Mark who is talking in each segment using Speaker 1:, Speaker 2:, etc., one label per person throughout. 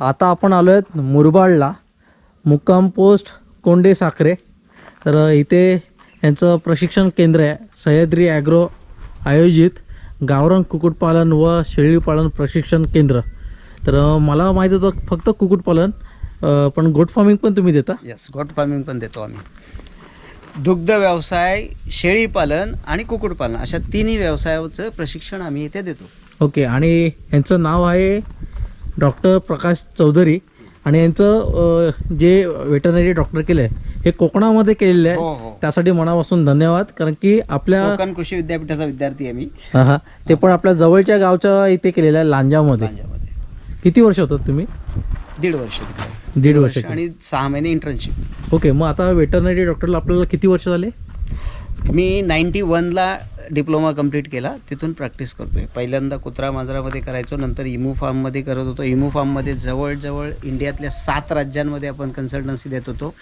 Speaker 1: आता आपण आलो आहेत मुरबाडला. मुक्काम पोस्ट कोंडे साखरे. तर इथे यांचं प्रशिक्षण केंद्र आहे. सह्याद्री ॲग्रो आयोजित गावरान कुक्कुटपालन व शेळीपालन प्रशिक्षण केंद्र. तर मला माहीत होतं फक्त कुक्कुटपालन पण गोट फार्मिंग पण तुम्ही देता?
Speaker 2: येस गोट फार्मिंग पण देतो आम्ही. दुग्ध व्यवसाय शेळीपालन आणि कुक्कुटपालन अशा तिन्ही व्यवसायाचं प्रशिक्षण आम्ही इथे देतो.
Speaker 1: ओके आणि यांचं नाव आहे डॉक्टर प्रकाश चौधरी आणि यांचं जे वेटरनरी डॉक्टर केलं आहे हे कोकणामध्ये केलेलं
Speaker 2: हो,
Speaker 1: आहे.
Speaker 2: हो.
Speaker 1: त्यासाठी मनापासून धन्यवाद. कारण की आपल्या
Speaker 2: कोकण कृषी विद्यापीठाचा विद्यार्थी आहे मी.
Speaker 1: हा हा. ते पण आपल्या जवळच्या गावच्या इथे केलेलं आहे लांजामध्ये. किती वर्ष होतात तुम्ही?
Speaker 2: दीड वर्ष
Speaker 1: दीड वर्ष.
Speaker 2: आणि सहा महिने इंटर्नशिप
Speaker 1: ओके मग आता वेटरनरी डॉक्टरला आपल्याला किती वर्ष झाले?
Speaker 2: मी नाईन्टी वनला डिप्लोमा कंप्लीट केला तिथून प्रॅक्टिस करतोय. पहिल्यांदा कुत्रा मांजरामध्ये करायचो नंतर इमू फार्ममध्ये करत होतो. इमू फार्ममध्ये जवळजवळ इंडियातल्या सात राज्यांमध्ये आपण कन्सल्टन्सी देत होतो.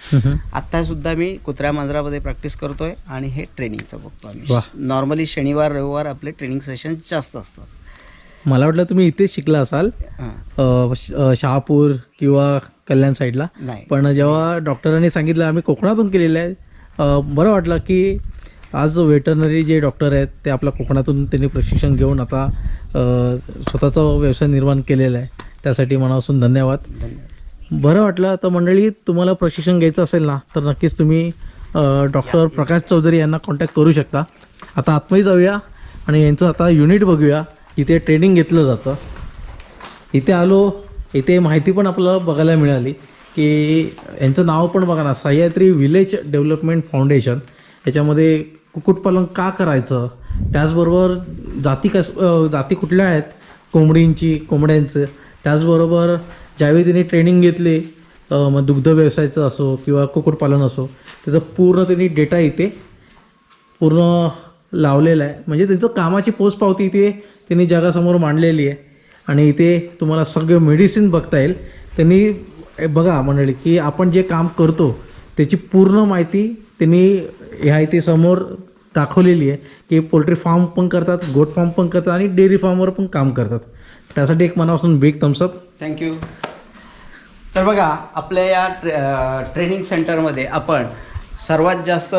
Speaker 2: आत्तासुद्धा मी कुत्र्या मांजरामध्ये प्रॅक्टिस करतोय आणि हे ट्रेनिंगचं बघतो. आम्ही. नॉर्मली शनिवार रविवार आपले ट्रेनिंग सेशन जास्त असतात.
Speaker 1: मला वाटलं तुम्ही इथेच शिकला असाल. शहापूर किंवा कल्याण साईडला पण जेव्हा डॉक्टरांनी सांगितलं आम्ही कोकणातून केलेलं आहे. बरं वाटलं की आज वेटरनरी जे डॉक्टर आहेत ते आपल्या कोकणातून त्यांनी प्रशिक्षण घेऊन आता स्वतःचा व्यवसाय निर्माण केलेला आहे. त्यासाठी मनापासून धन्यवाद.
Speaker 2: धन्यवाद.
Speaker 1: बरं वाटलं तर मंडळी तुम्हाला प्रशिक्षण घ्यायचं असेल ना तर नक्कीच तुम्ही डॉक्टर प्रकाश चौधरी यांना कॉन्टॅक्ट करू शकता. आता आतमध्ये जाऊया आणि यांचं आता युनिट बघूया. इथे ट्रेनिंग घेतलं जातं. इथे आलो इथे माहिती पण आपल्याला बघायला मिळाली की यांचं नाव पण बघा ना सह्याद्री विलेज डेव्हलपमेंट फाउंडेशन. याच्यामध्ये कुक्कुटपालन का करायचं? त्याचबरोबर जाती कस जाती कुठल्या आहेत? कोंबडींची कोंबड्यांचं. त्याचबरोबर ज्यावेळी त्यांनी ट्रेनिंग घेतली मग दुग्ध व्यवसायाचं असो किंवा कुक्कुटपालन असो त्याचं पूर्ण त्यांनी डेटा इथे पूर्ण लावलेला आहे. म्हणजे त्यांचं कामाची पोचपावती इथे त्यांनी जगासमोर मांडलेली आहे. आणि इथे तुम्हाला सगळं मेडिसिन बघता येईल. त्यांनी बघा मंडळी की आपण जे काम करतो त्याची पूर्ण माहिती त्यांनी ह्या इथे समोर दाखवलेली आहे की पोल्ट्री फार्म पण करतात गोट फार्म पण करतात आणि डेअरी फार्मवर पण काम करतात. त्यासाठी एक मनापासून बिग थम्सअप
Speaker 2: थँक्यू तर बघा आपल्या या ट्रे ट्रेनिंग सेंटरमध्ये आपण सर्वात जास्त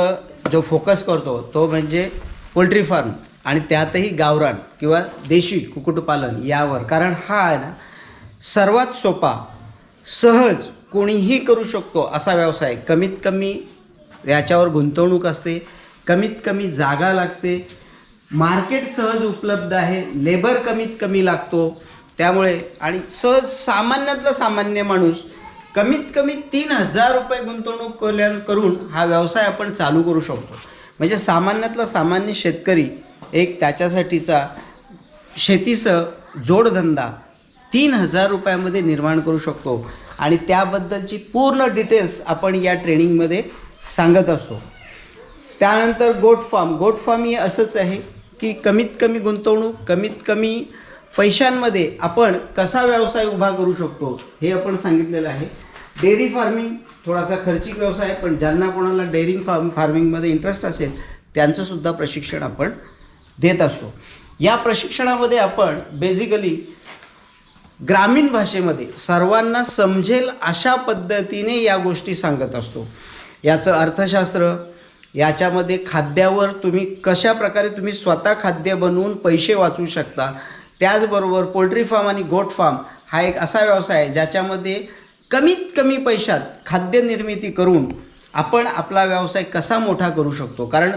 Speaker 2: जो फोकस करतो तो म्हणजे पोल्ट्री फार्म आणि त्यातही गावरान किंवा देशी कुक्कुटपालन यावर. कारण हा आहे ना सर्वात सोपा सहज कोणीही करू शकतो असा व्यवसाय कमीत कमी याच्यावर गुंतवणूक असते कमीत कमी जागा लागते. मार्केट सहज उपलब्ध आहे लेबर कमीत कमी लागतो. त्यामुळे आणि सहज सामान्यातला सामान्य माणूस कमीत कमी तीन हजार रुपये गुंतवणूक केल्या करून हा व्यवसाय आपण चालू करू शकतो. म्हणजे सामान्यातला सामान्य शेतकरी एक त्याच्यासाठीचा शेतीसह जोडधंदा तीन हजार रुपयामध्ये निर्माण करू शकतो. आणि त्याबद्दलची पूर्ण डिटेल्स आपण या ट्रेनिंगमध्ये सांगत असतो. त्यानंतर गोट फार्म. गोट फार्म ही असंच आहे की कमीत कमी गुंतवणूक कमीत कमी पैशांमध्ये आपण कसा व्यवसाय उभा करू शकतो हे आपण सांगितलेलं आहे. डेअरी फार्मिंग थोडासा खर्चिक व्यवसाय पण ज्यांना कोणाला डेअरिंग फार्म फार्मिंगमध्ये इंटरेस्ट असेल त्यांचंसुद्धा प्रशिक्षण आपण देत असतो. या प्रशिक्षणामध्ये आपण बेसिकली ग्रामीण भाषेमध्ये सर्वांना समजेल अशा पद्धतीने या गोष्टी सांगत असतो. याचं अर्थशास्त्र याच्यामध्ये खाद्यावर तुम्ही कशा प्रकारे तुम्ही स्वतः खाद्य बनवून पैसे वाचवू शकता त्याचबरोबर पोल्ट्री फार्म आणि गोट फार्म हा एक असा व्यवसाय आहे ज्याच्यामध्ये कमीत कमी पैशात खाद्य निर्मिती करून आपण आपला व्यवसाय कसा मोठा करू शकतो. कारण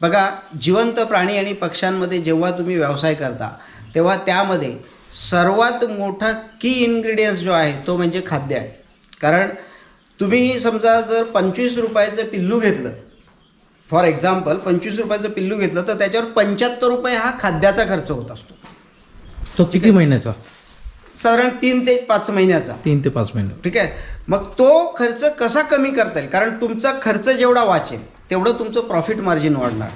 Speaker 2: बघा जिवंत प्राणी आणि पक्ष्यांमध्ये जेव्हा तुम्ही व्यवसाय करता तेव्हा त्यामध्ये सर्वात मोठा की इन्ग्रेडियंट्स जो आहे तो म्हणजे खाद्य आहे. कारण तुम्ही समजा जर पंचवीस रुपयाचं पिल्लू घेतलं फॉर एक्झाम्पल पंचवीस रुपयाचं पिल्लू घेतलं तर त्याच्यावर पंच्याहत्तर रुपये हा खाद्याचा खर्च होत असतो.
Speaker 1: तो किती महिन्याचा?
Speaker 2: साधारण तीन ते पाच महिन्याचा.
Speaker 1: तीन ते पाच महिने.
Speaker 2: ठीक आहे? मग तो खर्च कसा कमी करता येईल? कारण तुमचा खर्च जेवढा वाचेल तेवढं तुमचं प्रॉफिट मार्जिन वाढणार.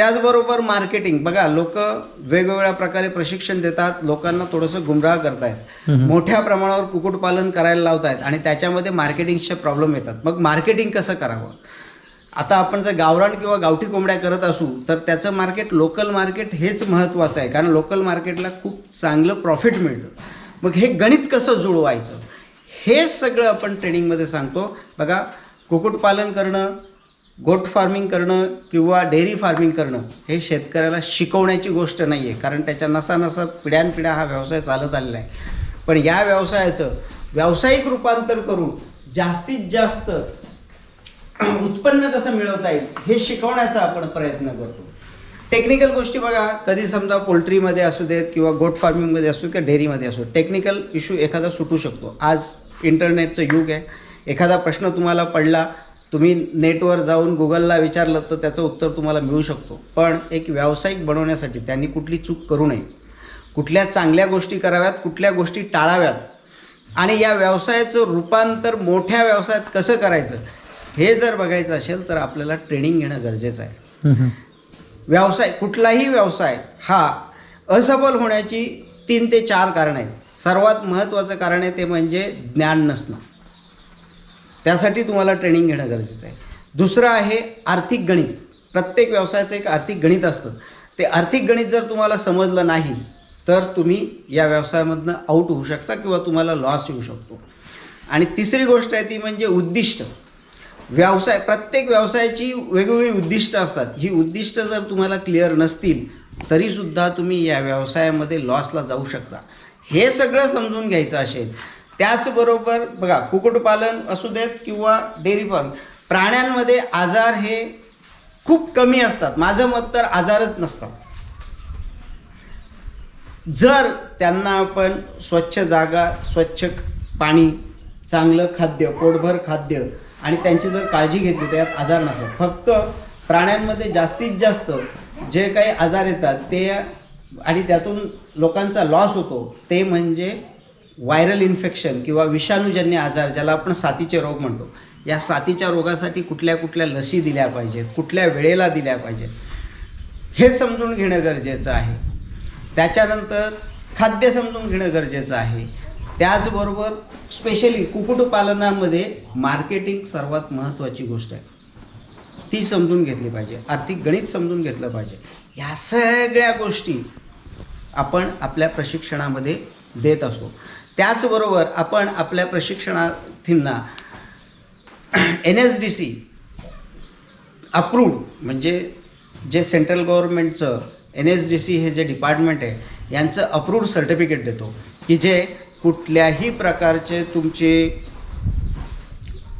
Speaker 2: त्याचबरोबर मार्केटिंग बघा लोक वेगवेगळ्या प्रकारे प्रशिक्षण देतात लोकांना थोडंसं गुमराह करतायत. मोठ्या प्रमाणावर कुक्कुटपालन करायला लावतायत आणि त्याच्यामध्ये मार्केटिंगचे प्रॉब्लेम येतात. मग मार्केटिंग कसं करावं? आता आपण जर गावरान किंवा गावठी कोंबड्या करत असू तर त्याचं मार्केट लोकल मार्केट हेच महत्त्वाचं आहे. कारण लोकल मार्केटला खूप चांगलं प्रॉफिट मिळतं. मग हे गणित कसं जुळवायचं? हे सगळं आपण ट्रेनिंगमध्ये सांगतो. बघा कुक्कुटपालन करणं गोट फार्मिंग करणं किंवा डेअरी फार्मिंग करणं हे शेतकऱ्याला शिकवण्याची गोष्ट नाही आहे कारण त्याच्या नसानसात पिढ्यानपिढ्या हा व्यवसाय चालत आलेला आहे. पण या व्यवसायाचं व्यावसायिक रूपांतर करून जास्तीत जास्त उत्पन्न कसं मिळवता येईल हे शिकवण्याचा आपण प्रयत्न करतो. टेक्निकल गोष्टी बघा. कधी समजा पोल्ट्रीमध्ये असू देत किंवा गोट फार्मिंगमध्ये असू किंवा डेअरीमध्ये असू टेक्निकल इश्यू एखादा सुटू शकतो. आज इंटरनेटचं युग आहे. एखादा प्रश्न तुम्हाला पडला तुम्ही नेटवर जाऊन गुगलला विचारलं तर त्याचं उत्तर तुम्हाला मिळू शकतो. पण एक व्यावसायिक बनवण्यासाठी त्यांनी कुठली चूक करू नये. कुठल्या चांगल्या गोष्टी कराव्यात कुठल्या गोष्टी टाळाव्यात आणि या व्यवसायाचं रूपांतर मोठ्या व्यवसायात कसं करायचं हे जर बघायचं असेल तर आपल्याला ट्रेनिंग घेणं गरजेचं आहे. व्यवसाय कुठलाही व्यवसाय हा असफल होण्याची तीन ते चार कारण आहेत. सर्वात महत्त्वाचं कारण आहे ते म्हणजे ज्ञान नसणं. त्यासाठी तुम्हाला ट्रेनिंग घेणं गरजेचं आहे. दुसरं आहे आर्थिक गणित. प्रत्येक व्यवसायाचं एक आर्थिक गणित असतं. ते आर्थिक गणित जर तुम्हाला समजलं नाही तर तुम्ही या व्यवसायामधनं आऊट होऊ शकता किंवा तुम्हाला लॉस येऊ शकतो. आणि तिसरी गोष्ट आहे ती म्हणजे उद्दिष्ट. व्यवसाय प्रत्येक व्यवसायाची वेगवेगळी उद्दिष्ट असतात. ही उद्दिष्ट जर तुम्हाला क्लिअर नसतील तरीसुद्धा तुम्ही या व्यवसायामध्ये लॉसला जाऊ शकता. हे सगळं समजून घ्यायचं असेल त्याचबरोबर बघा कुक्कुटपालन असू देत किंवा डेअरी फार्म प्राण्यांमध्ये आजार हे खूप कमी असतात. माझं मत तर आजारच नसतात. जर त्यांना आपण स्वच्छ जागा स्वच्छ पाणी चांगलं खाद्य पोटभर खाद्य आणि त्यांची जर काळजी घेतली त्यात आजार नसतात. फक्त प्राण्यांमध्ये जास्तीत जास्त जे काही आजार येतात ते आणि त्यातून लोकांचा लॉस होतो ते म्हणजे व्हायरल इन्फेक्शन किंवा विषाणूजन्य आजार ज्याला आपण साथीचे रोग म्हणतो या साथीच्या रोगासाठी कुठल्या कुठल्या लसी दिल्या पाहिजेत कुठल्या वेळेला दिल्या पाहिजेत हे समजून घेणं गरजेचं आहे. त्याच्यानंतर खाद्य समजून घेणं गरजेचं आहे. त्याचबरोबर स्पेशली कुक्कुटपालनामध्ये मार्केटिंग सर्वात महत्त्वाची गोष्ट आहे. ती समजून घेतली पाहिजे. आर्थिक गणित समजून घेतलं पाहिजे. ह्या सगळ्या गोष्टी आपण आपल्या प्रशिक्षणामध्ये देत असतो. त्याचबरोबर आपण आपल्या प्रशिक्षणार्थींना N S D C approved म्हणजे जे सेंट्रल गव्हर्नमेंटचं एन एस डी सी हे जे डिपार्टमेंट आहे यांचं अप्रूव्ड सर्टिफिकेट देतो. की जे कुठल्याही प्रकारचे तुमचे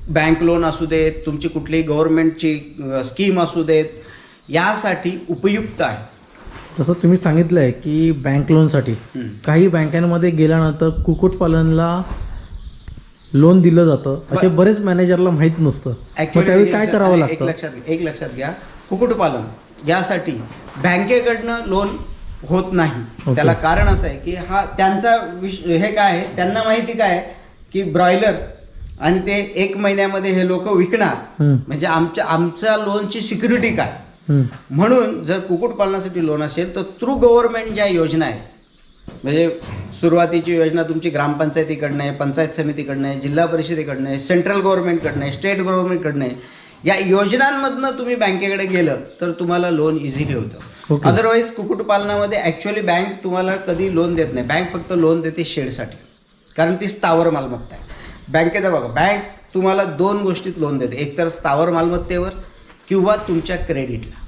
Speaker 2: बँक लोन असू देत तुमची कुठलीही गव्हर्नमेंटची स्कीम असू देत यासाठी उपयुक्त आहे.
Speaker 1: जसं तुम्ही सांगितलं आहे की बँक लोनसाठी. काही बँकांमध्ये गेल्यानंतर कुक्कुटपालनला लोन दिलं जातं असे बरेच मॅनेजरला माहीत नसतं. त्यावेळी काय
Speaker 2: एक-
Speaker 1: करावं
Speaker 2: एक
Speaker 1: लागतं?
Speaker 2: लक्षात एक लक्षात घ्या. कुक्कुटपालन यासाठी बँकेकडनं लोन होत नाही. त्याला कारण असं आहे की हा त्यांचा विष हे काय आहे? त्यांना माहिती काय आहे? की ब्रॉयलर आणि ते एक महिन्यामध्ये हे लोक विकणार. म्हणजे आमच्या आमच्या लोनची सिक्युरिटी काय? म्हणून जर कुक्कुटपालनासाठी लोन असेल तर थ्रू गव्हर्नमेंट ज्या योजना आहेत म्हणजे सुरुवातीची योजना तुमची ग्रामपंचायतीकडनं आहे पंचायत समितीकडनं आहे जिल्हा परिषदेकडनं आहे सेंट्रल गव्हर्नमेंटकडनं आहे स्टेट गव्हर्नमेंटकडनं आहे या योजनांमधनं तुम्ही बँकेकडे गेलं तर तुम्हाला लोन इझिली होतं. अदरवाईज कुक्कुटपालनामध्ये ॲक्च्युली बँक तुम्हाला कधी लोन देत नाही. बँक फक्त लोन देते शेडसाठी. कारण ती स्थावर मालमत्ता आहे. बँकेचा बघा बँक तुम्हाला दोन गोष्टीत लोन देते. एक तर स्थावर मालमत्तेवर किंवा तुमच्या क्रेडिटला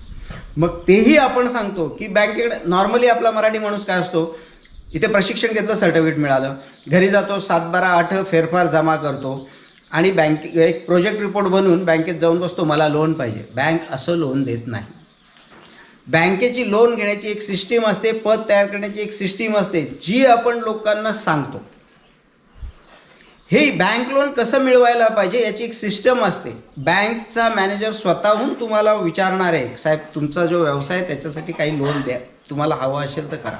Speaker 2: मग तेही आपण सांगतो की बँकेकडे नॉर्मली आपला मराठी माणूस काय असतो? इथे प्रशिक्षण घेतलं सर्टिफिकेट मिळालं. घरी जातो सात बारा आठ फेरफार जमा करतो. आणि बँक एक प्रोजेक्ट रिपोर्ट बनवून बँकेत जाऊन बसतो मला लोन पाहिजे. बँक असं लोन देत नाही. बँकेची लोन घेण्याची एक सिस्टीम असते पद तयार करण्याची एक सिस्टीम असते जी आपण लोकांना सांगतो. हे बँक लोन कसं मिळवायला पाहिजे याची एक सिस्टम असते. बँकचा मॅनेजर स्वतःहून तुम्हाला विचारणार आहे साहेब तुमचा जो व्यवसाय आहे त्याच्यासाठी काही लोन द्या. तुम्हाला हवं असेल तर करा.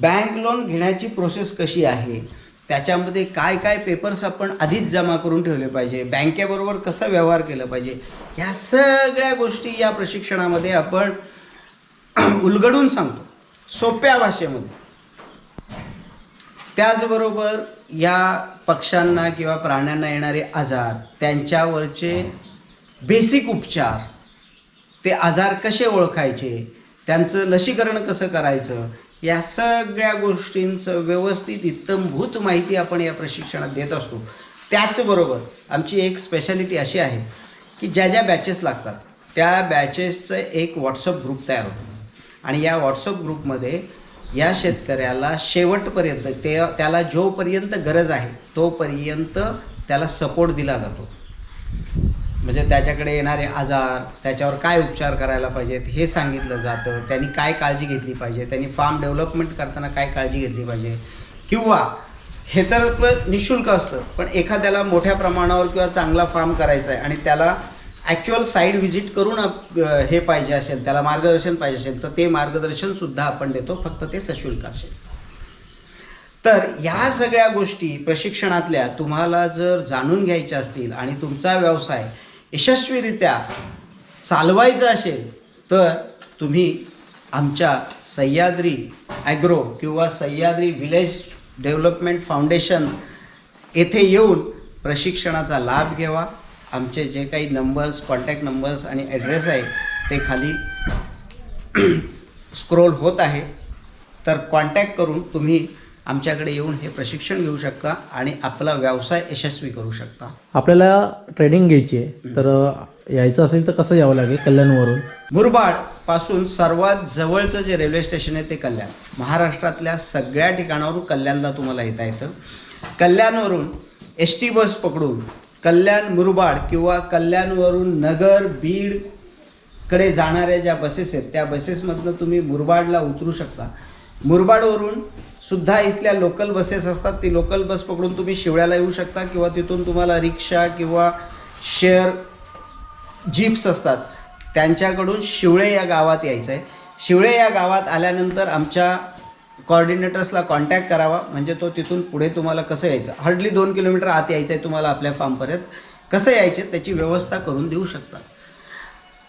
Speaker 2: बँक लोन घेण्याची प्रोसेस कशी आहे? त्याच्यामध्ये काय काय पेपर्स आपण आधीच जमा करून ठेवले पाहिजे? बँकेबरोबर कसं व्यवहार केलं पाहिजे? ह्या सगळ्या गोष्टी या प्रशिक्षणामध्ये आपण उलगडून सांगतो. सोप्या भाषेमध्ये. त्याचबरोबर या पक्ष्यांना किंवा प्राण्यांना येणारे आजार त्यांच्यावरचे बेसिक उपचार ते आजार कसे ओळखायचे त्यांचं लसीकरण कसं करायचं या सगळ्या गोष्टींचं व्यवस्थित इत्तमभूत माहिती आपण या प्रशिक्षणात देत असतो. त्याचबरोबर आमची एक स्पेशालिटी अशी आहे की ज्या ज्या बॅचेस लागतात त्या बॅचेसचं एक व्हॉट्सअप ग्रुप तयार होतो. आणि या व्हॉट्सअप ग्रुपमध्ये या शेतकऱ्याला शेवटपर्यंत ते त्याला जोपर्यंत गरज आहे तोपर्यंत त्याला सपोर्ट दिला जातो. म्हणजे त्याच्याकडे येणारे आजार त्याच्यावर काय उपचार करायला पाहिजेत हे सांगितलं जातं. त्यांनी काय काळजी घेतली पाहिजे? त्यांनी फार्म डेव्हलपमेंट करताना काय काळजी घेतली पाहिजे? किंवा हे तर निशुल्क असतं पण एखाद्याला मोठ्या प्रमाणावर किंवा चांगला फार्म करायचा आहे आणि त्याला ॲक्च्युअल साईड व्हिजिट करून हे पाहिजे असेल त्याला मार्गदर्शन पाहिजे असेल तर ते मार्गदर्शनसुद्धा आपण देतो फक्त ते सशुल्क असेल. तर ह्या सगळ्या गोष्टी प्रशिक्षणातल्या तुम्हाला जर जाणून घ्यायच्या असतील आणि तुमचा व्यवसाय यशस्वीरित्या चालवायचा असेल तर तुम्ही आमच्या सह्याद्री ॲग्रो किंवा सह्याद्री विलेज डेव्हलपमेंट फाउंडेशन येथे येऊन प्रशिक्षणाचा लाभ घ्यावा. आमचे जे काही नंबर्स कॉन्टॅक्ट नंबर्स आणि ॲड्रेस आहे ते खाली स्क्रोल होत आहे. तर कॉन्टॅक्ट करून तुम्ही आमच्याकडे येऊन हे प्रशिक्षण घेऊ शकता आणि आपला व्यवसाय यशस्वी करू शकता.
Speaker 1: आपल्याला ट्रेनिंग घ्यायची आहे. तर यायचं असेल तर कसं यावं लागेल? कल्याणवरून?
Speaker 2: मुरबाडपासून सर्वात जवळचं जे रेल्वे स्टेशन आहे ते कल्याण. महाराष्ट्रातल्या सगळ्या ठिकाणावरून कल्याणला तुम्हाला येता येतं. कल्याणवरून एस टी बस पकडून कल्याण मुरबाड किंवा कल्याणवरून नगर बीडकडे जाणाऱ्या ज्या बसेस आहेत त्या बसेसमधनं तुम्ही मुरबाडला उतरू शकता. मुरबाडवरून सुद्धा इथल्या लोकल बसेस असतात. ती लोकल बस पकडून तुम्ही शिवळ्याला येऊ शकता किंवा तिथून तुम्हाला रिक्षा किंवा शेअर जीप्स असतात. त्यांच्याकडून शिवळे या गावात यायचं आहे शिवळे या गावात आल्यानंतर आमच्या कॉर्डिनेटर्सला कॉन्टॅक्ट करावा. म्हणजे तो तिथून पुढे तुम्हाला कसं यायचं? हार्डली दोन किलोमीटर आत यायचं आहे तुम्हाला आपल्या फार्मपर्यंत कसं यायचे? त्याची व्यवस्था करून देऊ शकता.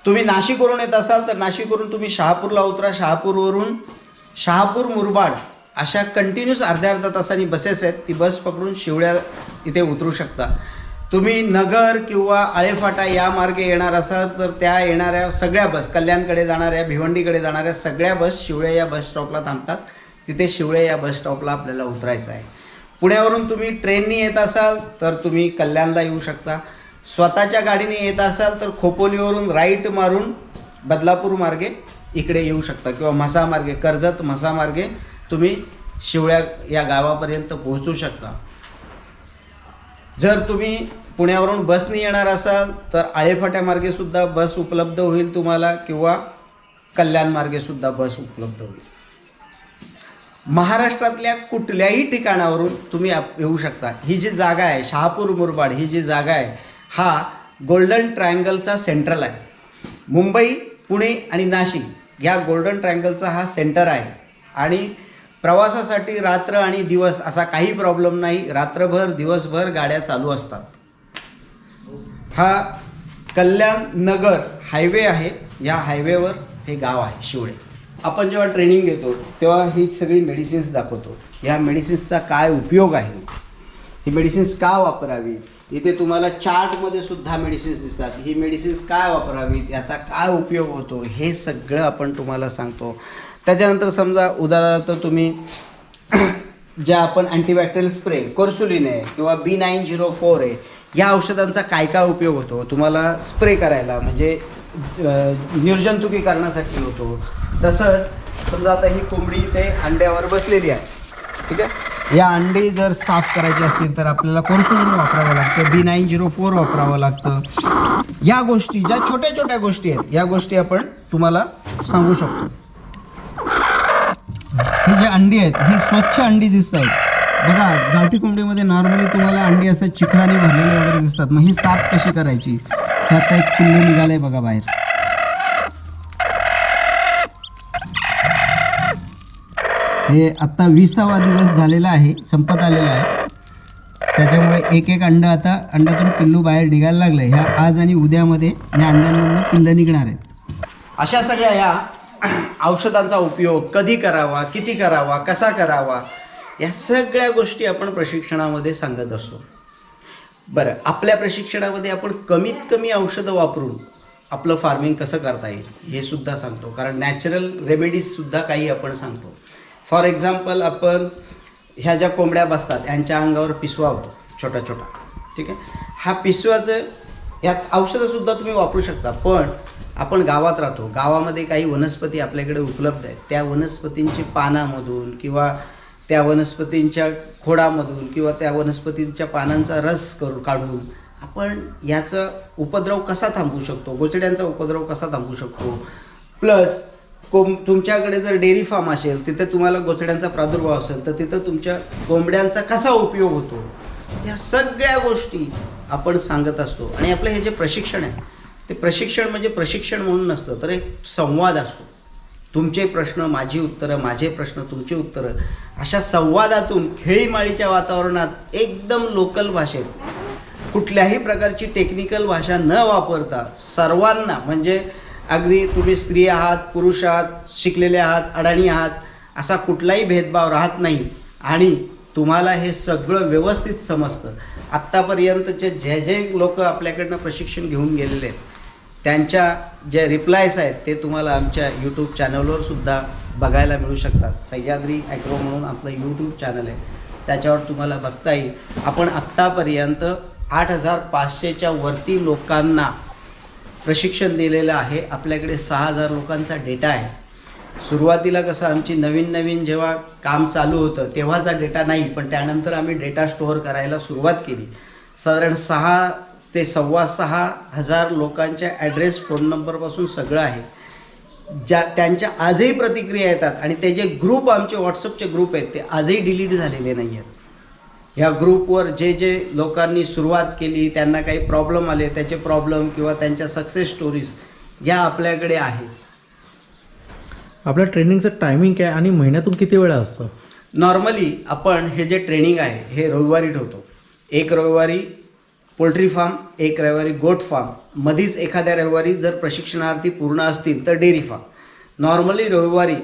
Speaker 2: तुम्ही नाशिकवरून येत असाल तर नाशिकवरून तुम्ही शहापूरला उतरा. शहापूरवरून शहापूर मुरबाड अशा कंटिन्यूस अर्ध्या अर्ध्या तासांनी बसेस आहेत. ती बस पकडून शिवड्या इथे उतरू शकता. तुम्ही नगर किंवा आळेफाटा या मार्गे येणार असाल तर त्या येणाऱ्या सगळ्या बस कल्याणकडे जाणाऱ्या भिवंडीकडे जाणाऱ्या सगळ्या बस शिवळे या बस स्टॉपला थांबतात. तिथे शिवळे या बस स्टॉपला आपल्याला उतरायचं आहे. पुण्यावरून तुम्ही ट्रेननी येत असाल तर तुम्ही कल्याणला येऊ शकता. स्वतःच्या गाडीने येत असाल तर खोपोलीवरून राईट मारून बदलापूर मार्गे इकडे येऊ शकता किंवा म्हसा मार्गे कर्जत म्हसा मार्गे तुम्ही शिवळ्या या गावापर्यंत पोहोचू शकता. जर तुम्ही पुण्यावरून बसने येणार असाल तर आळेफाट्यामार्गेसुद्धा सुद्धा बस उपलब्ध होईल तुम्हाला किंवा कल्याण सुद्धा बस उपलब्ध होईल. महाराष्ट्रातल्या कुठल्याही ठिकाणावरून तुम्ही येऊ शकता. ही जी जागा आहे शहापूर मुरबाड ही जी जागा आहे हा गोल्डन ट्रायंगलचा सेंट्रल आहे. मुंबई पुणे आणि नाशिक या गोल्डन ट्रायंगलचा हा सेंटर आहे. आणि प्रवासासाठी रात्र आणि दिवस असा काही प्रॉब्लेम नाही. रात्रभर दिवसभर गाड्या चालू असतात. हा कल्याण नगर हायवे आहे. या हायवेवर हे गाव आहे शिवळे आपण जेव्हा ट्रेनिंग घेतो तेव्हा ही सगळी मेडिसिन्स दाखवतो. ह्या मेडिसिन्सचा काय उपयोग आहे? ही मेडिसिन्स का वापरावी? इथे तुम्हाला चार्टमध्ये सुद्धा मेडिसिन्स दिसतात. ही मेडिसिन्स काय वापरावीत? याचा काय उपयोग होतो? हे सगळं आपण तुम्हाला सांगतो. त्याच्यानंतर समजा उदाहरणार्थ तुम्ही ज्या आपण अँटीबॅक्टेरियल स्प्रे कोर्सुलिन आहे किंवा बी नाईन झिरो फोर आहे या औषधांचा काय काय उपयोग होतो? तुम्हाला स्प्रे करायला म्हणजे निर्जंतुकीकरणासाठी होतो. तसंच समजा आता ही कोंबडी इथे अंड्यावर बसलेली आहे. ठीक आहे? या अंडी जर साफ करायची असतील तर आपल्याला कोर्सुलिन वापरावं लागतं बी नाईन झिरो फोर वापरावं लागतं. या गोष्टी ज्या छोट्या छोट्या गोष्टी आहेत या गोष्टी आपण तुम्हाला सांगू शकतो. ही जी अंडी आहेत ही स्वच्छ अंडी दिसत आहेत. बघा गावठी कोंबडीमध्ये नॉर्मली तुम्हाला अंडी असं चिखलाने भरलेले वगैरे दिसतात मग ही साफ कशी करायची? त्यात एक पिल्लू निघालंय बघा बाहेर. हे आत्ता विसावा दिवस झालेला आहे संपत आलेला आहे. त्याच्यामुळे एक एक अंड आता अंड्यातून पिल्लू बाहेर निघायला लागलं ह्या आज आणि उद्यामध्ये या अंड्यांमधून पिल्लं निघणार आहेत. अशा सगळ्या या औषधांचा उपयोग कधी करावा किती करावा कसा करावा या सगळ्या गोष्टी आपण प्रशिक्षणामध्ये सांगत असतो. बरं आपल्या प्रशिक्षणामध्ये आपण कमीत कमी औषधं वापरून आपलं फार्मिंग कसं करता येईल हे सुद्धा सांगतो. कारण नॅचरल रेमेडीजसुद्धा काही आपण सांगतो. फॉर एक्झाम्पल आपण ह्या ज्या कोंबड्या बसतात यांच्या अंगावर पिसवा होतो छोटा छोटा. ठीक आहे? हा पिसव्याचं यात औषधंसुद्धा तुम्ही वापरू शकता पण आपण गावात राहतो. गावामध्ये काही वनस्पती आपल्याकडे उपलब्ध आहेत. त्या वनस्पतींची पानामधून किंवा त्या वनस्पतींच्या खोडामधून किंवा त्या वनस्पतींच्या पानांचा रस करू काढून आपण याचा उपद्रव कसा थांबवू शकतो? गोचड्यांचा उपद्रव कसा थांबवू शकतो? प्लस कोंब तुमच्याकडे जर डेअरी फार्म असेल तिथे तुम्हाला गोचड्यांचा प्रादुर्भाव असेल तर तिथं तुमच्या कोंबड्यांचा कसा उपयोग होतो? या सगळ्या गोष्टी आपण सांगत असतो. आणि आपलं हे जे प्रशिक्षण आहे ते प्रशिक्षण म्हणजे प्रशिक्षण म्हणून नसतं तर एक संवाद असतो. तुमचे प्रश्न माझी उत्तरं माझे प्रश्न तुमची उत्तरं अशा संवादातून खेळीमाळीच्या वातावरणात एकदम लोकल भाषेत कुठल्याही प्रकारची टेक्निकल भाषा न वापरता सर्वांना म्हणजे अगदी तुम्ही स्त्री आहात पुरुष आहात शिकलेले आहात अडाणी आहात असा कुठलाही भेदभाव राहत नाही. आणि तुम्हाला हे सगळं व्यवस्थित समजतं. आत्तापर्यंतचे जे जे लोक आपल्याकडनं प्रशिक्षण घेऊन गेलेले आहेत त्यांच्या जे रिप्लायस आहेत ते तुम्हाला आमच्या यूट्यूब चॅनलवर सुद्धा बघायला मिळू शकतात. सह्याद्री ॲग्रो म्हणून आपलं यूट्यूब चॅनल आहे. त्याच्यावर तुम्हाला बघता येईल. आपण आत्तापर्यंत आठ हजार पाचशेच्या वरती लोकांना प्रशिक्षण दिलेलं आहे. आपल्याकडे सहा हजार लोकांचा डेटा आहे. सुरुवातीला कसं आमची नवीन नवीन जेव्हा काम चालू होतं तेव्हाचा डेटा नाही पण त्यानंतर आम्ही डेटा स्टोअर करायला सुरुवात केली. साधारण सहा ते सव्वा सहा हजार लोकांच्या ॲड्रेस फोन नंबरपासून सगळं आहे. ज्या त्यांच्या आजही प्रतिक्रिया येतात आणि ते जे ग्रुप आमचे व्हॉट्सअपचे ग्रुप आहेत ते आजही डिलीट झालेले नाही आहेत ह्या ग्रुपवर जे जे लोकांनी सुरुवात केली त्यांना काही प्रॉब्लेम आले त्याचे प्रॉब्लेम किंवा त्यांच्या सक्सेस स्टोरीज या आपल्याकडे आहेत.
Speaker 1: आपल्या ट्रेनिंगचं टायमिंग काय आणि महिन्यातून किती वेळा असतं?
Speaker 2: नॉर्मली आपण हे जे ट्रेनिंग आहे हे रविवारी ठेवतो. एक रविवारी पोल्ट्री फार्म एक रविवारी गोट फार्म. मधीच एखाद्या रविवारी जर प्रशिक्षणार्थी पूर्ण असतील तर डेअरी फार्म. नॉर्मली रविवारी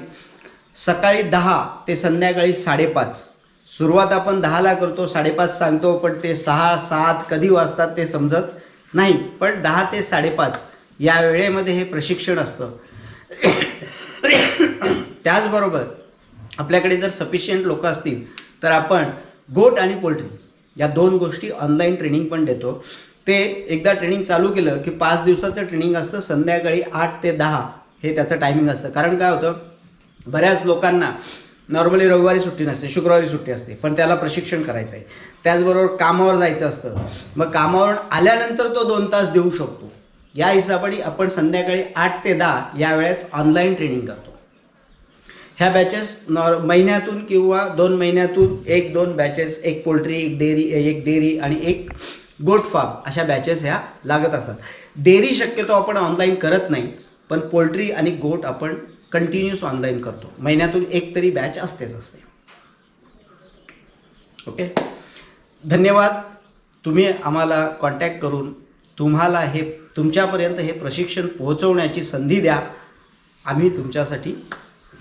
Speaker 2: सकाळी दहा ते संध्याकाळी साडेपाच. सुरुवात आपण दहाला करतो साडेपाच सांगतो पण ते सहा सात कधी वाजतात ते समजत नाही पण दहा ते साडेपाच या वेळेमध्ये हे प्रशिक्षण असतं. त्याचबरोबर आपल्याकडे जर सफिशियंट लोक असतील तर आपण गोट आणि पोल्ट्री. या दोन गोष्टी ऑनलाईन ट्रेनिंग पण देतो. ते एकदा ट्रेनिंग चालू केलं की पाच दिवसाचं ट्रेनिंग असतं संध्याकाळी आठ ते दहा हे त्याचं टायमिंग असतं. कारण काय होतं? बऱ्याच लोकांना नॉर्मली रविवारी सुट्टी नसते शुक्रवारी सुट्टी असते पण त्याला प्रशिक्षण करायचं आहे त्याचबरोबर कामावर जायचं असतं. मग कामावरून आल्यानंतर तो दोन तास देऊ शकतो. या हिशोबाने आपण संध्याकाळी आठ ते दहा या वेळेत ऑनलाईन ट्रेनिंग करतो. ह्या बॅचेस नॉर महिन्यातून किंवा दोन महिन्यातून एक दोन बॅचेस एक पोल्ट्री एक डेअरी एक डेअरी आणि एक गोट फार्म अशा बॅचेस ह्या लागत असतात. डेअरी शक्यतो आपण ऑनलाईन करत नाही पण पोल्ट्री आणि गोट आपण कंटिन्यूस ऑनलाईन करतो. महिन्यातून एक तरी बॅच असतेच असते. ओके धन्यवाद. तुम्ही आम्हाला कॉन्टॅक्ट करून तुम्हाला हे तुमच्यापर्यंत हे प्रशिक्षण पोहोचवण्याची संधी द्या. आम्ही तुमच्यासाठी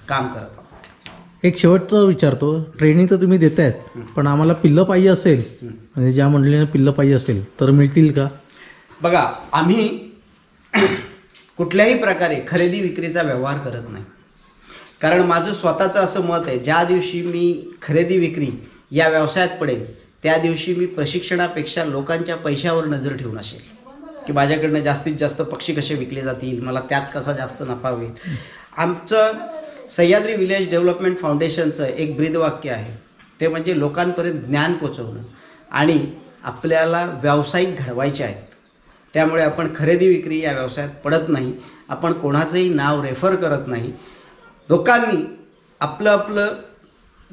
Speaker 2: काम करत आहोत.
Speaker 1: एक शेवटचं विचारतो. ट्रेनिंग तर तुम्ही देतायच पण आम्हाला पिल्लं पाहिजे असेल म्हणजे ज्या मंडळींना पिल्लं पाहिजे असेल तर मिळतील का?
Speaker 2: बघा आम्ही कुठल्याही प्रकारे खरेदी विक्रीचा व्यवहार करत नाही. कारण माझं स्वतःचं असं मत आहे ज्या दिवशी मी खरेदी विक्री या व्यवसायात पडेल त्या दिवशी मी प्रशिक्षणापेक्षा लोकांच्या पैशावर नजर ठेवून असेल. की माझ्याकडनं जास्तीत जास्त पक्षी कसे विकले जातील मला त्यात कसा जास्त नफा होईल. आमचं सह्याद्री विलेज डेव्हलपमेंट फाउंडेशनचं एक ब्रीदवाक्य आहे. ते म्हणजे लोकांपर्यंत ज्ञान पोचवणं. आणि आपल्याला व्यावसायिक घडवायचे आहेत. त्यामुळे आपण खरेदी विक्री या व्यवसायात पडत नाही. आपण कोणाचंही नाव रेफर करत नाही. लोकांनी आपलं आपलं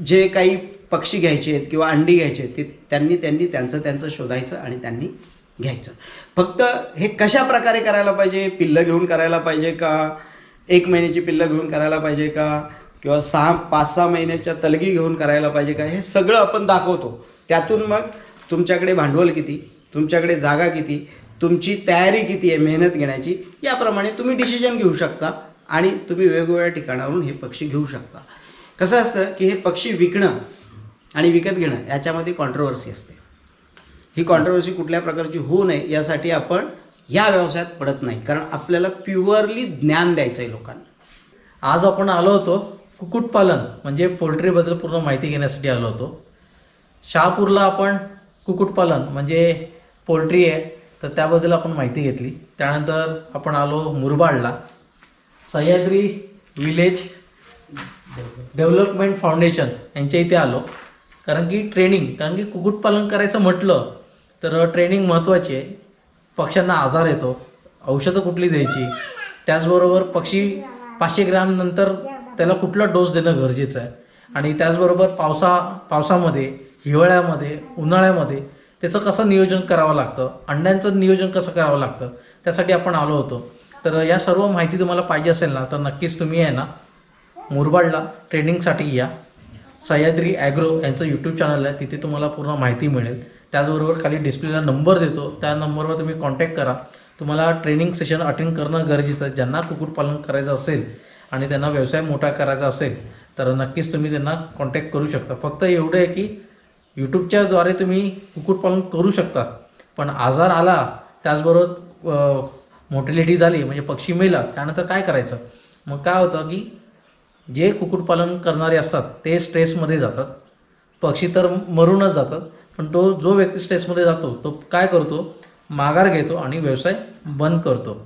Speaker 2: जे काही पक्षी घ्यायचे आहेत किंवा अंडी घ्यायचे आहेत ते त्यांनी त्यांनी त्यांचं त्यांचं शोधायचं आणि त्यांनी घ्यायचं. फक्त हे कशा प्रकारे करायला पाहिजे? पिल्लं घेऊन करायला पाहिजे का? एक महिन्याची पिल्लं घेऊन करायला पाहिजे का? किंवा सहा पाच सहा महिन्याच्या तलगी घेऊन करायला पाहिजे का? हे सगळं आपण दाखवतो. त्यातून मग तुमच्याकडे भांडवल किती? तुमच्याकडे जागा किती? तुमची तयारी किती आहे मेहनत घेण्याची? याप्रमाणे तुम्ही डिसिजन घेऊ शकता आणि तुम्ही वेगवेगळ्या ठिकाणावरून हे पक्षी घेऊ शकता. कसं असतं की हे पक्षी विकणं आणि विकत घेणं याच्यामध्ये कॉन्ट्रोवर्सी असते. ही कॉन्ट्रोवर्सी कुठल्या प्रकारची होऊ नये यासाठी आपण या व्यवसायात पडत नाही. कारण आपल्याला प्युअरली ज्ञान द्यायचं आहे लोकांना.
Speaker 1: आज आपण आलो होतो कुक्कुटपालन म्हणजे पोल्ट्रीबद्दल पूर्ण माहिती घेण्यासाठी आलो होतो. शहापूरला आपण कुक्कुटपालन म्हणजे पोल्ट्री आहे तर त्याबद्दल आपण माहिती घेतली. त्यानंतर आपण आलो मुरबाडला. सह्याद्री विलेज डेव्हलपमेंट फाउंडेशन यांच्या इथे आलो. कारण की ट्रेनिंग कारण की कुक्कुटपालन करायचं म्हटलं तर ट्रेनिंग महत्त्वाची आहे. पक्ष्यांना आजार येतो औषधं कुठली द्यायची? त्याचबरोबर पक्षी पाचशे ग्रॅमनंतर त्याला कुठला डोस देणं गरजेचं आहे? आणि त्याचबरोबर पावसा पावसामध्ये हिवाळ्यामध्ये उन्हाळ्यामध्ये त्याचं कसं नियोजन करावं लागतं? अंड्यांचं नियोजन कसं करावं लागतं? त्यासाठी आपण आलो होतो. तर या सर्व माहिती तुम्हाला पाहिजे असेल ना तर नक्कीच तुम्ही आहे ना मुरबाडला ट्रेनिंगसाठी या. सह्याद्री ॲग्रो यांचं यूट्यूब चॅनल आहे तिथे तुम्हाला पूर्ण माहिती मिळेल. त्याचबरोबर खाली डिस्प्लेला नंबर देतो. त्या नंबरवर तुम्ही कॉन्टॅक्ट करा. तुम्हाला ट्रेनिंग सेशन अटेंड करणं गरजेचं आहे. ज्यांना कुक्कुटपालन करायचं असेल आणि त्यांना व्यवसाय मोठा करायचा असेल तर नक्कीच तुम्ही त्यांना कॉन्टॅक्ट करू शकता. फक्त एवढं आहे की यूट्यूबच्याद्वारे तुम्ही कुक्कुटपालन करू शकता. पण आजार आला त्याचबरोबर मोटिलिटी झाली म्हणजे पक्षी मेला त्यानंतर काय करायचं? मग काय होतं की जे कुक्कुटपालन करणारे असतात ते स्ट्रेसमध्ये जातात. पक्षी तर मरूनच जातात. पण तो जो व्यक्ती स्ट्रेसमध्ये जातो तो काय करतो? माघार घेतो आणि व्यवसाय बंद करतो.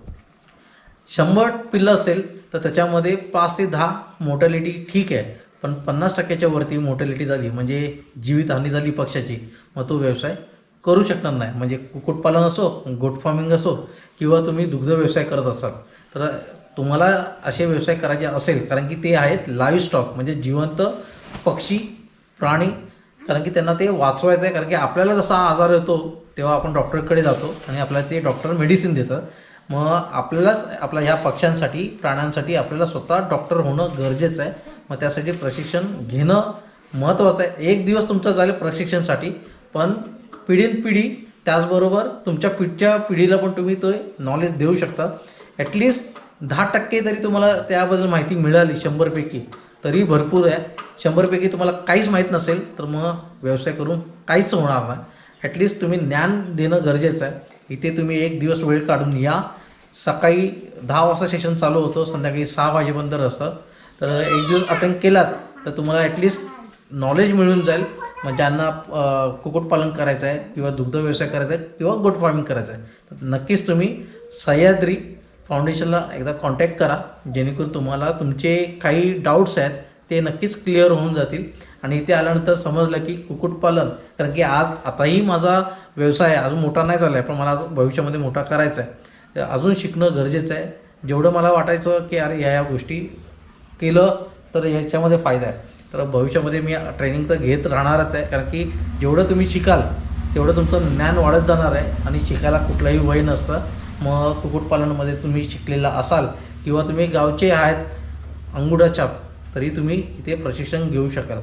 Speaker 1: शंभर पिल्लं असेल तर त्याच्यामध्ये पाच ते दहा मोटॅलिटी ठीक आहे. पण पन्नास टक्क्याच्या वरती मोटॅलिटी झाली म्हणजे जीवितहानी झाली पक्षाची मग तो व्यवसाय करू शकणार नाही. म्हणजे कुक्कुटपालन असो गोट फार्मिंग असो किंवा तुम्ही दुग्ध व्यवसाय करत असाल तर तुम्हाला असे व्यवसाय करायचे असेल कारण की ते आहेत लाईव्ह स्टॉक म्हणजे जिवंत पक्षी प्राणी कारण की त्यांना ते वाचवायचं आहे कारण की आपल्याला जसा आजार येतो तेव्हा आपण डॉक्टरकडे जातो आणि आपल्याला ते डॉक्टर मेडिसिन देतं. मग आपल्यालाच आपल्या ह्या पक्ष्यांसाठी प्राण्यांसाठी आपल्याला स्वतः डॉक्टर होणं गरजेचं आहे मग त्यासाठी प्रशिक्षण घेणं महत्त्वाचं आहे एक दिवस तुमचं झालं प्रशिक्षणासाठी पण पिढीन पिढी त्याचबरोबर तुमच्या पिढच्या पिढीला पण तुम्ही तो नॉलेज देऊ शकता. ॲटलिस्ट दहा टक्के तरी तुम्हाला त्याबद्दल माहिती मिळाली शंभरपैकी. तरी भरपूर आहे. शंभरपैकी तुम्हाला काहीच माहीत नसेल तर मग व्यवसाय करून काहीच होणार नाही. ॲटलिस्ट तुम्ही ज्ञान देणं गरजेचं आहे. इथे तुम्ही एक दिवस वेळ काढून या. सकाळी दहा वाजता सेशन चालू होतं संध्याकाळी सहा वाजेपर्यंत असतं तर एक दिवस अटेंड केलात तर तुम्हाला ॲटलिस्ट नॉलेज मिळून जाईल. मग ज्यांना कुक्कुटपालन करायचं आहे किंवा दुग्ध व्यवसाय करायचा आहे किंवा गोट फार्मिंग करायचं आहे तर नक्कीच तुम्ही सह्याद्री फाउंडेशनला एकदा कॉन्टॅक्ट करा. जेणेकरून तुम्हाला तुमचे काही डाऊट्स आहेत ते नक्कीच क्लिअर होऊन जातील. आणि इथे आल्यानंतर समजलं की कुक्कुटपालन कारण की आज आताही माझा व्यवसाय अजून मोठा नाही झाला आहे पण मला भविष्यामध्ये मोठा करायचा आहे. तर अजून शिकणं गरजेचं आहे. जेवढं मला वाटायचं की अरे ह्या ह्या गोष्टी केलं तर ह्याच्यामध्ये फायदा आहे. तर भविष्यामध्ये मी ट्रेनिंग तर घेत राहणारच आहे. कारण की जेवढं तुम्ही शिकाल तेवढं तुमचं ज्ञान वाढत जाणार आहे. आणि शिकायला कुठलंही वय नसतं. मग कुक्कुटपालनामध्ये तुम्ही शिकलेला असाल किंवा तुम्ही गावचे आहेत अंगुडाछाप तरी तुम्ही इथे प्रशिक्षण घेऊ शकाल.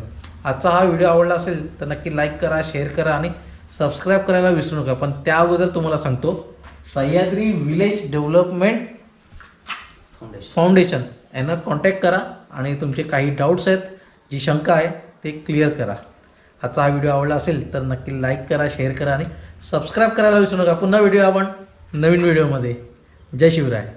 Speaker 1: आजचा हा व्हिडिओ आवडला असेल तर नक्की लाईक करा शेअर करा आणि सबस्क्राईब करायला विसरू नका. पण त्या अगोदर तुम्हाला सांगतो Sahyadri village development
Speaker 2: foundation
Speaker 1: foundation यांना कॉन्टॅक्ट करा आणि तुमचे काही डाऊट्स आहेत जी शंका आहे ते क्लिअर करा. आजचा हा व्हिडिओ आवडला असेल तर नक्की लाईक करा शेअर करा आणि सबस्क्राईब करायला विसरू नका. पुन्हा व्हिडिओ आपण नवीन व्हिडिओमध्ये. जय शिवराय.